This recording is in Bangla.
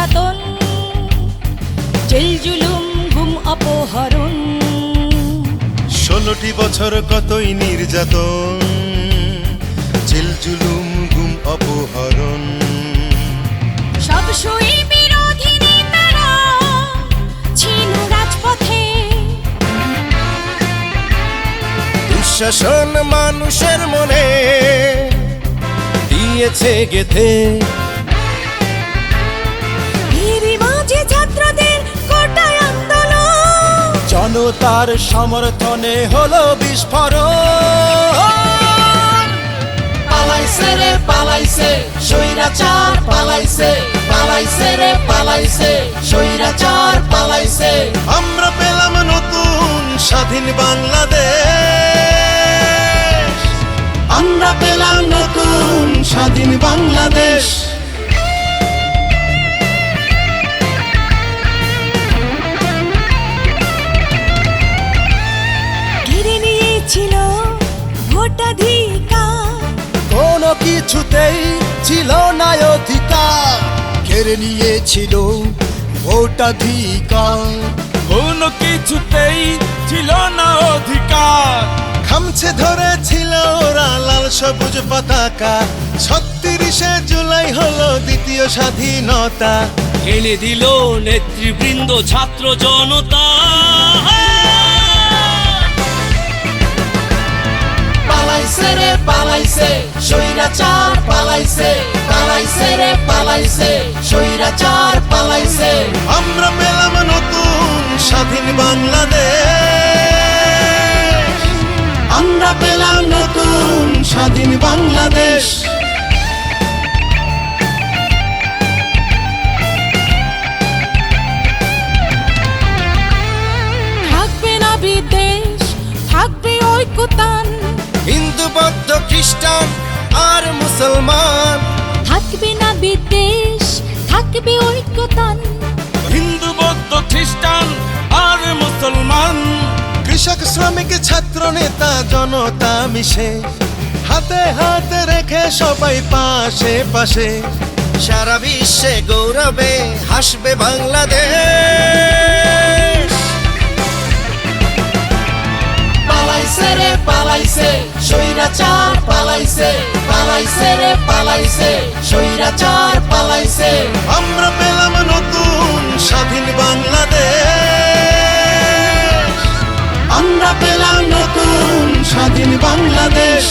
নির্যাতন জেল জুলুম গুম অপহরণ। ষোলোটি বছর কতই নির্যাতন জেল জুলুম গুম অপহরণ। সব সই বিরোধী নেতারা ছিল রাজপথে। দুঃশাসন মানুষের মনে দিয়েছে গেথে। জনতার সমর্থনে হলো বিস্ফোরণ। পালাইছে রে পালাইছে সৈরাচার পালাইছে পালাইছে রে পালাইছে সৈরাচার পালাইছে। আমরা পেলাম নতুন স্বাধীন বাংলাদেশ। আমরা পেলাম নতুন স্বাধীন বাংলাদেশ। ভোটাধিকার কোনো কিছুতেই ছিল না অধিকার। কেড়ে নিয়েছিল ভোটাধিকার। কোনো কিছুতেই ছিল না অধিকার। খামছে ধরেছিল ওরা লাল সবুজ পতাকা। ছত্রিশে জুলাই হলো দ্বিতীয় স্বাধীনতা। এনে দিল নেতৃবৃন্দ ছাত্র জনতা। পালাইছে রে পালাইছে। সৈরাচার পালাইছে পালাইছে রে পালাইছে। সৈরাচার পালাইছে। আমরা পেলাম নতুন স্বাধীন বাংলাদেশ। আমরা পেলাম নতুন স্বাধীন বাংলাদেশ। মুসলমান। থাকবে না বিদেশ থাকবে ঐক্যতান। হিন্দু বৌদ্ধ খ্রিস্টান আর মুসলমান। কৃষক শ্রমিক ছাত্র নেতা জনতা মিশে। হাতে হাতে রেখে সবাই পাশে পাশে। সারা বিশ্বে গৌরবে হাসবে বাংলাদেশ। পালাইছে রে পালাইছে। সৈরাচার পালাইছে পালাইছে রে পালাইছে। সৈরাচার পালাইছে। আমরা পেলাম নতুন স্বাধীন বাংলাদেশ। আমরা পেলাম নতুন স্বাধীন বাংলাদেশ।